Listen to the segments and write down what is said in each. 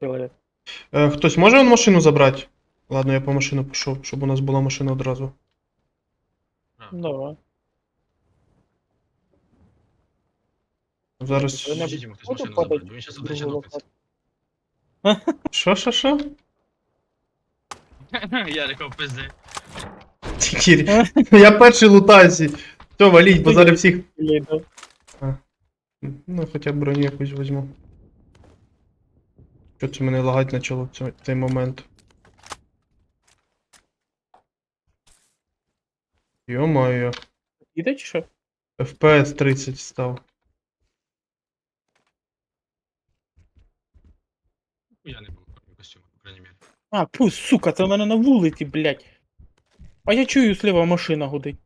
Говорят. Е, хтось може он машину забрати? Ладно, я по машину пішов, щоб у нас була машина одразу. Давай. Зараз. Ви не Поможіть йому хтось буду машину падати забрати, бо він щас туди ще другу топиться. Що, що, що? Яриков пизди. Тільки. Я перший лутаюся. Все, валіть, бо зараз всіх. локацию. Ну, хоча б броню якусь візьму. Що це мене лагать почало в цей, цей момент? Йо-моє. Іде чи що? FPS 30 став. Я не був в костюмі, по крайній мірі. А, пусть, сука, це в мене на вулиці, блядь. А я чую, сліва машина гудить.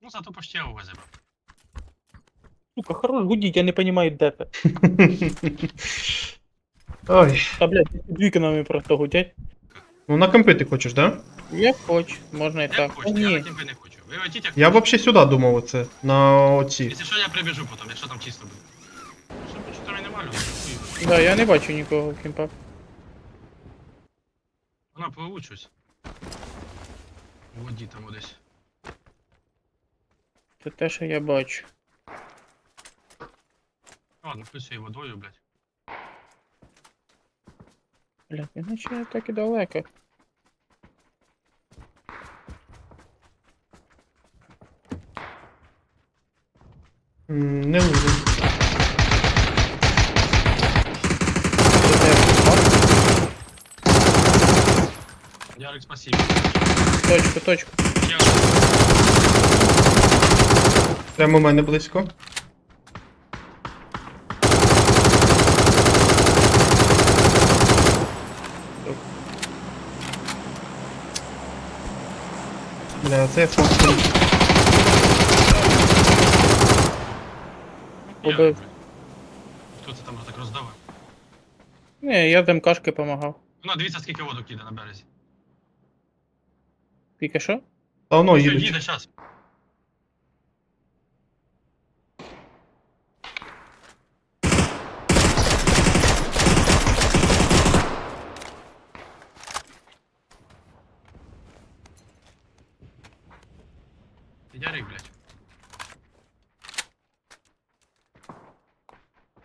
Ну, зато почти я увазив. Сука, хорош гудіть, я не понимаю, де це. Ой. Та, блядь, під вікнами просто гудять. Ну на компи ти хочеш, да? Я хочу, можна і Як так. О, хочете, я на ні, не хочу. Ви летіть як Я взагалі сюди думав оце. На оці. Якщо що, я прибіжу потім, якщо там чисто буде. Що, почу там і нема людей. хуй. да, я не бачу нікого в кімпах. Вона пливуть щось. У воді там десь. Це те, що я бачу. Ладно, плюсує водою, блядь. Блядь, іначе я так і далеко. М, Не те, Ярик, спасибо. Точку, точку. Я... Прямо у мене близько. Бля, це фоткаю. Убив. Хто це там так роздавив? Не, я там МКшки помагав. Ну, дивіться, скільки воду киде на березі. Тільки що? Та воно Все, їдуть. їде, щас.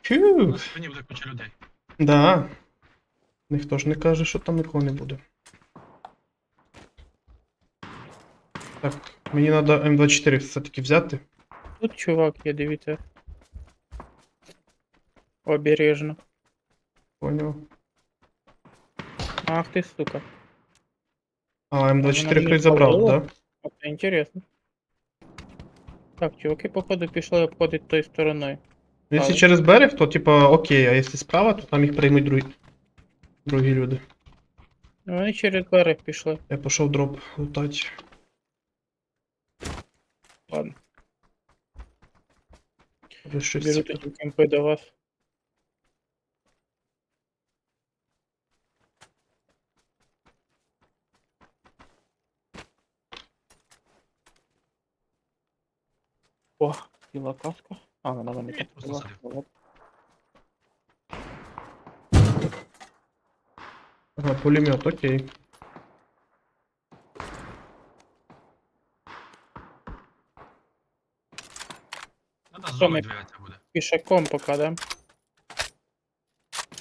Фух. На спині буде куча людей. Да. Ніхто ж не каже, що там нікого не буде. Так, мені треба М24 все-таки взяти. Тут чувак є, дивіться. Обережно. Поняв. Ах ти, сука. А, Вона М24 мені хтось забрав, палила. да? О, Це інтересно. Так, чуваки, походу, пішли обходити той стороною. Якщо через берег, то типа окей, а якщо справа, то там їх приймуть другі, другі люди. Ну, Вони через берег пішли. Я пішов дроп лутати. Ладно, біжу тоді кемпи до вас. О, ціла каска. А, вона мене Ні, просто. Ага, пулемет, окей. Надо Що з зони ми- двигатися буде. Пішаком поки, да?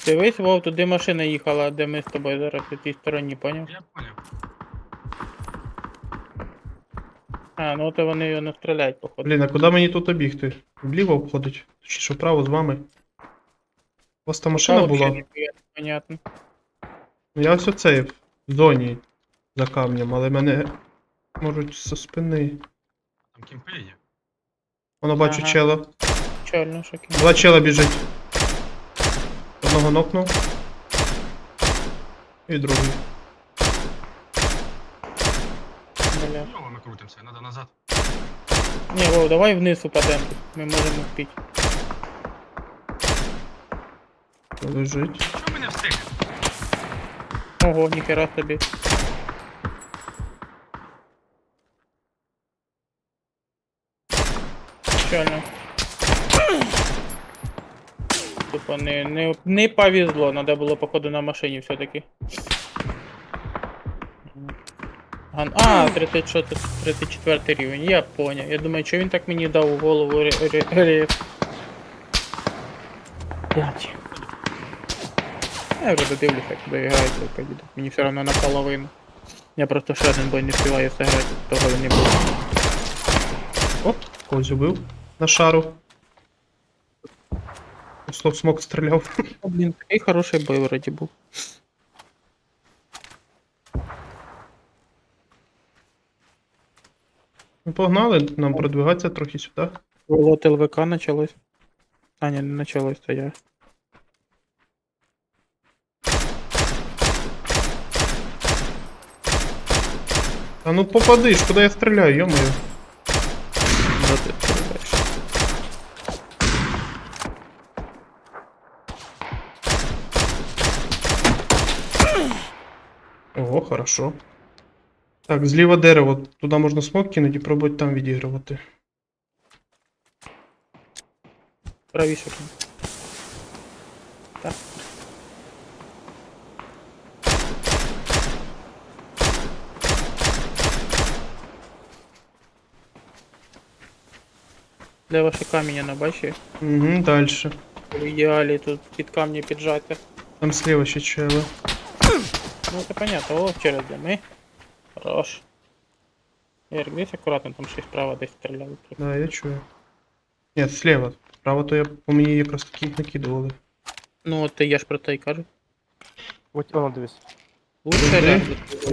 Дивись, Вов, туди машина їхала, де ми з тобою зараз по тій стороні, поняв? Я поняв. А, ну то вони його не стріляють, походу. Блін, а куди мені тут обігти? Вліво обходить? Чи що вправо з вами? У вас там машина Пока була? вообще ніхуя не Понятно. Ну я ось оцей в зоні за камнем, але мене можуть зі спини. Там кімпи є. Воно бачу Ага. чела. Чорно, шоки. Два чела біжить. Одного нокнув. І другий. Бля. Його ми крутимося, надо назад. Ні, Вов, давай вниз упадемо. Ми можемо впіть. Лежить. Чого ми не встигли? Ого, ніхера собі. Чорно. тупо не, не, не повезло, надо було походу на машині все-таки. А, 36, 34 рівень, я поняв. Я думаю, що він так мені дав у голову ре- ре- рейф. Блять. Я вже додивлюся, як доіграю, то поїду. Мені все одно наполовину. Я просто ще один бой не співаю зіграти, того не було. О, когось убив на шару. Слов смок стріляв. Блін, такий хороший бой вроді був. Погнали, нам продвигатися трохи сюди. Волот ЛВК началось. А, ні, не началось, то я. А ну попадиш, куди я стріляю, йомаю. Да ти стріляєш. Ого, хорошо. Так, зліва дерево, туди можна смок кинути і пробувати там відігрувати. Правіше. Так. Де ваші каміння на бачі? Угу, далі. В ідеалі тут під камні піджати. Там сліва ще чели. Ну це понятно, о, через ми. Хорош. Ярик, десь акуратно, там щось справа десь стріляли. Да, я чую. Ні, слева. Справа то я по мені якраз таки накидували. Ну от я ж про те й кажу. Ось воно дивись. Лучше ряд.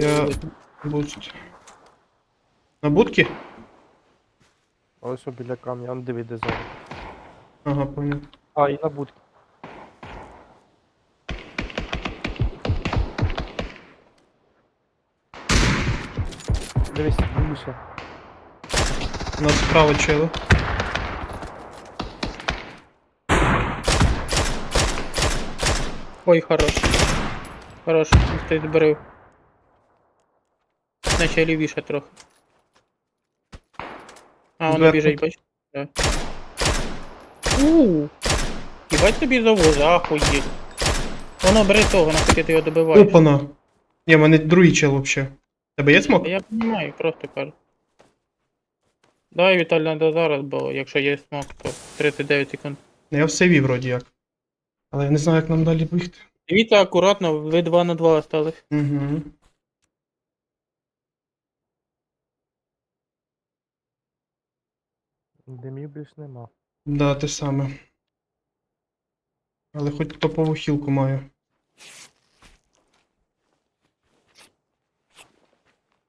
Я- Буст. На будки? Ось о, біля камня, он диви, де. Ага, понял. А, і на будки. Дивись, дивися. У нас справа чели. Ой, хорош. Хорош, хтось зберив. Наче лівіше трохи. А, воно Зверху. біжить, бач? Да. Ууу. Їбать тобі завоза, ахуєть. Воно бери того, нахуй ти його добиваєш. Опана. Ні, в мене другий чел вообще. Тебе є смок? Я розумію, просто кажу. Давай, Віталь, надо зараз, бо якщо є смок, то 39 секунд. Ну, Я в сейві вроді як. Але я не знаю, як нам далі бігти. Дивіться акуратно, ви 2 на 2 остались. Угу. Димів більш нема. Да, те саме. Але хоч топову хілку маю.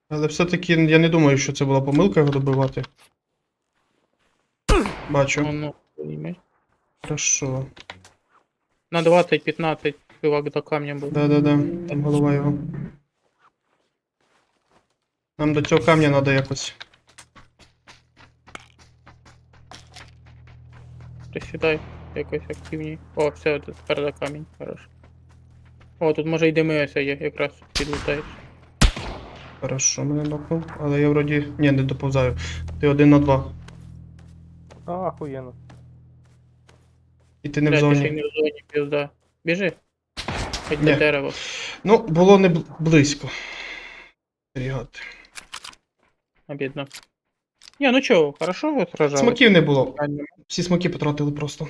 Але все-таки я не думаю, що це була помилка його добивати. Бачу. Воно, пойми. Хорошо. На 20-15 чувак до камня був. Да-да-да, там голова його. Нам до цього камня треба якось. Присідай, якось активні. О, все, тут тепер за камінь, хорошо. О, тут може й дими ось є, якраз підлутаєш. Хорошо, мене нокнув. Але я вроді. Ні, не доповзаю. Ти один на два. А, охуєнно. І ти не в Блядь, ти ще й зоні. не в зоні, пізда. Біжи. Хоч Ні. до дерева. Ну, було не бл- близько. Рігати. Обідно. Ні, ну чого, хорошо сражались? Смоків не було. Всі смоки потратили просто.